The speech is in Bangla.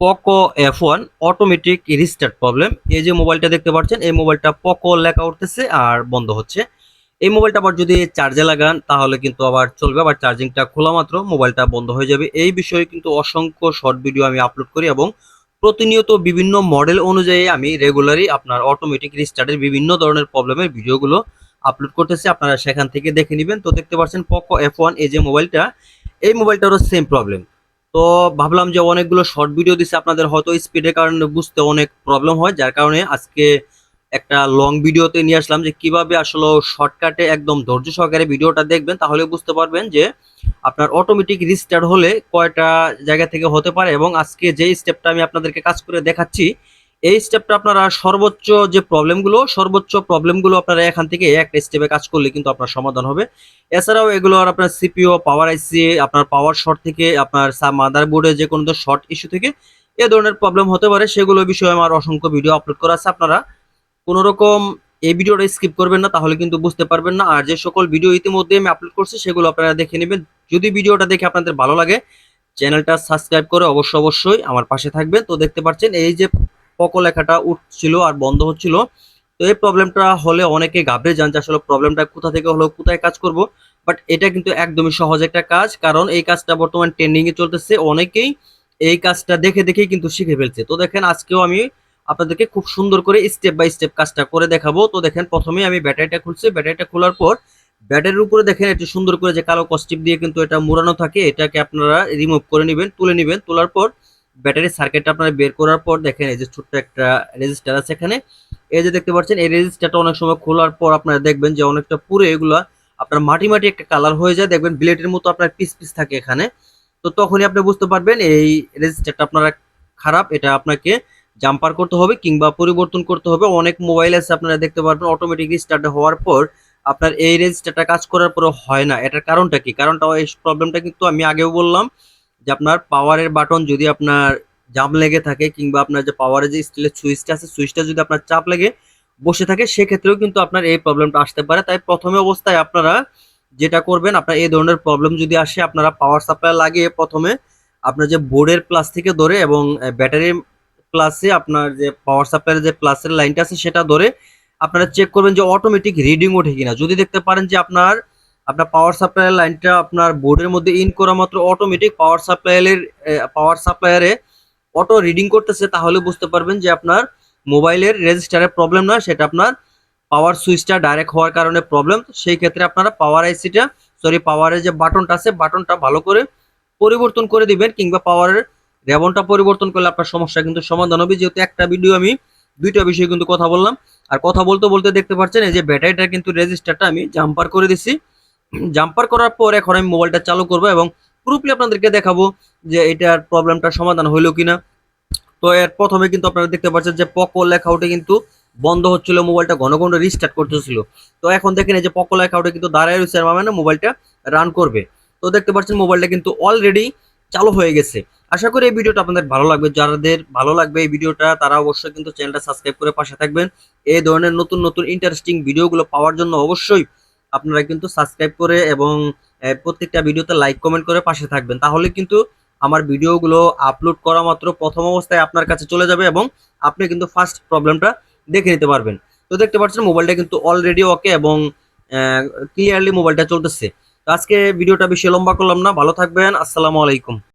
Poco F one automatic restart problem এই যে মোবাইলটা দেখতে পাচ্ছেন, এই মোবাইলটা পোকো লেখা উঠতেছে আর বন্ধ হচ্ছে। এই মোবাইলটা আবার যদি চার্জে লাগান, তাহলে কিন্তু আবার চলবে, আবার চার্জিংটা খোলা মাত্র মোবাইলটা বন্ধ হয়ে যাবে। এই বিষয়ে কিন্তু অসংখ্য শর্ট ভিডিও আমি আপলোড করি এবং প্রতিনিয়ত বিভিন্ন মডেল অনুযায়ী আমি রেগুলারই আপনার অটোমেটিক রিস্টার্টের বিভিন্ন ধরনের প্রবলেমের ভিডিওগুলো আপলোড করতেছি। আপনারা সেখান থেকে দেখে নেবেন। তো দেখতে পাচ্ছেন পোকো এফ ওয়ান এই যে মোবাইলটা এই মোবাইলটারও সেম প্রবলেম তো ভাবলাম যে অনেকগুলো শর্ট ভিডিও দিছে, আপনাদের হয়তো স্পিডের কারণে বুঝতে অনেক প্রবলেম হয়, যার কারণে আজকে একটা লং ভিডিওতে নিয়ে আসলাম যে কীভাবে আসলে শর্টকাটে একদম ধৈর্য সহকারে ভিডিওটা দেখবেন, তাহলে বুঝতে পারবেন যে আপনার অটোমেটিক রিস্টার্ট হলে কয়টা জায়গা থেকে হতে পারে এবং আজকে যে স্টেপটা আমি আপনাদেরকে কাজ করে দেখাচ্ছি এই স্টেপটা আপনারা সর্বোচ্চ যে প্রবলেমগুলো সর্বোচ্চ প্রবলেমগুলো আপনারা এখান থেকে একটা স্টেপে কাজ করলে কিন্তু আপনার সমাধান হবে। এছাড়াও এগুলো আর আপনার সিপিও পাওয়ার আইসি আপনার পাওয়ার শর্ট থেকে, আপনার মাদার বোর্ডে যে কোনো শর্ট ইস্যু থেকে এ ধরনের প্রবলেম হতে পারে। সেগুলো বিষয়ে আমার অসংখ্য ভিডিও আপলোড করা আছে। আপনারা কোনো রকম এই ভিডিওটা স্কিপ করবেন না, তাহলে কিন্তু বুঝতে পারবেন না। আর যে সকল ভিডিও ইতিমধ্যে আমি আপলোড করছি, সেগুলো আপনারা দেখে নেবেন। যদি ভিডিওটা দেখে আপনাদের ভালো লাগে চ্যানেলটা সাবস্ক্রাইব করে অবশ্যই অবশ্যই আমার পাশে থাকবেন। তো দেখতে পাচ্ছেন, এই যে পকো লেখাটা উঠছিল আর বন্ধ হচ্ছিল। তো এই প্রবলেমটা হলে অনেকে ঘাবড়ে যান যে আসলে প্রবলেমটা কোথা থেকে হলো, কোথায় কাজ করব। বাট এটা কিন্তু একদমই সহজ একটা কাজ, কারণ এই কাজটা বর্তমান ট্রেন্ডিং এ চলতেছে। অনেকেই এই কাজটা দেখে দেখেই কিন্তু শিখে ফেলছে। তো দেখেন, আজকেও আমি আপনাদেরকে খুব সুন্দর করে স্টেপ বাই স্টেপ কাজটা করে দেখাবো। তো দেখেন প্রথমে আমি ব্যাটারিটা খুলছি। ব্যাটারিটা খোলার পর ব্যাটারির উপরে দেখেন, একটু সুন্দর করে যে কালো কস্টিপ দিয়ে কিন্তু এটা মোড়ানো থাকে। এটাকে আপনারা রিমুভ করে নেবেন, তুলে নেবেন। তোলার পর ব্যাটারি সার্কিটটা আপনারা বের করার পর দেখেন, এই যে ছোট্ট একটা রেজিস্টার আছে এখানে। এই যে দেখতে পাচ্ছেন, এই রেজিস্টারটা অনেক সময় খোলার পর আপনারা দেখবেন যে অনেকটা পুরো এগুলা আপনার মাটি মাটি একটা কালার হয়ে যায়। দেখবেন ব্লেডের মতো আপনার পিস পিস থাকে এখানে। তো তখনই আপনি বুঝতে পারবেন এই রেজিস্টারটা আপনারা খারাপ, এটা আপনাকে জাম্পার করতে হবে কিংবা পরিবর্তন করতে হবে। অনেক মোবাইল আছে আপনারা দেখতে পারবেন অটোমেটিক রিস্টার্ট হওয়ার পর আপনার এই রেজিস্টারটা কাজ করার পর হয় না। এটার কারণটা কি? কারণটা, এই প্রবলেমটা কিন্তু আমি আগেও বললাম। যে আপনার পাওয়ারের বাটন যদি আপনার জাম লেগে থাকে কিংবা আপনার যে পাওয়ারের যে স্টিলের সুইচটা আছে সুইচটা যদি আপনার চাপ লেগে বসে থাকে, সেক্ষেত্রেও কিন্তু আপনার এই প্রবলেমটা আসতে পারে। তাই প্রথমে অবস্থায় আপনারা যেটা করবেন, আপনার এই ধরনের প্রবলেম যদি আসে, আপনারা পাওয়ার সাপ্লাই লাগিয়ে প্রথমে আপনার যে বোর্ডের প্লাস থেকে ধরে এবং ব্যাটারির প্লাসে আপনার যে পাওয়ার সাপ্লাইয়ের যে প্লাসের লাইনটা আছে, সেটা ধরে আপনারা চেক করবেন যে অটোমেটিক রিডিং ওঠে কিনা। যদি দেখতে পারেন যে আপনার আপনার পাওয়ার সাপ্লাইয়ের লাইনটা আপনার বোর্ডের মধ্যে ইন করা মাত্র অটোমেটিক পাওয়ার সাপ্লাইয়ের পাওয়ার সাপ্লায়ারে অটো রিডিং করতেছে, তাহলে বুঝতে পারবেন যে আপনার মোবাইলের রেজিস্টারের প্রবলেম না সেটা আপনার পাওয়ার সুইচটা ডাইরেক্ট হওয়ার কারণে প্রবলেম সেই ক্ষেত্রে আপনারা পাওয়ার আইসিটা সরি পাওয়ারের যে বাটনটা আছে বাটনটা ভালো করে পরিবর্তন করে দিবেন, কিংবা পাওয়ারের রেবনটা পরিবর্তন করলে আপনার সমস্যা কিন্তু সমাধান হবে। যেহেতু একটা ভিডিও আমি দুইটা বিষয়ে কিন্তু কথা বললাম। আর কথা বলতে বলতে দেখতে পাচ্ছেন, এই যে ব্যাটারিটা কিন্তু রেজিস্টারটা আমি জাম্পার করে দিছি। জাম্পার করার পর এখন আমি মোবাইলটা চালু করব এবং পুরোপুরি আপনাদেরকে দেখাবো যে এটার প্রবলেমটা সমাধান হইল কিনা। তো এর প্রথমে কিন্তু আপনারা দেখতে পাচ্ছেন যে পকো লেখা উঠে কিন্তু বন্ধ হচ্ছিল মোবাইলটা ঘন ঘন রিস্টার্ট করতেছিল। তো এখন দেখেন এই যে পকো লেখা উঠে কিন্তু দাঁড়ায় রয়েছে মানে মোবাইলটা রান করবে। তো দেখতে পাচ্ছেন মোবাইলটা কিন্তু অলরেডি চালু হয়ে গেছে। আশা করি এই ভিডিওটা আপনাদের ভালো লাগবে। যাদের ভালো লাগবে এই ভিডিওটা, তারা অবশ্যই কিন্তু চ্যানেলটা সাবস্ক্রাইব করে পাশে থাকবেন। এই ধরনের নতুন নতুন ইন্টারেস্টিং ভিডিওগুলো পাওয়ার জন্য অবশ্যই আপনারা কিন্তু সাবস্ক্রাইব করে এবং প্রত্যেকটা ভিডিওতে লাইক কমেন্ট করে পাশে থাকবেন। তাহলে কিন্তু আমার ভিডিওগুলো আপলোড করা মাত্র প্রথম অবস্থায় আপনার কাছে চলে যাবে এবং আপনি কিন্তু ফার্স্ট প্রবলেমটা দেখে নিতে পারবেন। তো দেখতে পাচ্ছেন মোবাইলটা কিন্তু অলরেডি ওকে এবং ক্লিয়ারলি মোবাইলটা চলতেছে। তো আজকে ভিডিওটা বেশি লম্বা করলাম না। ভালো থাকবেন। আসসালামু আলাইকুম।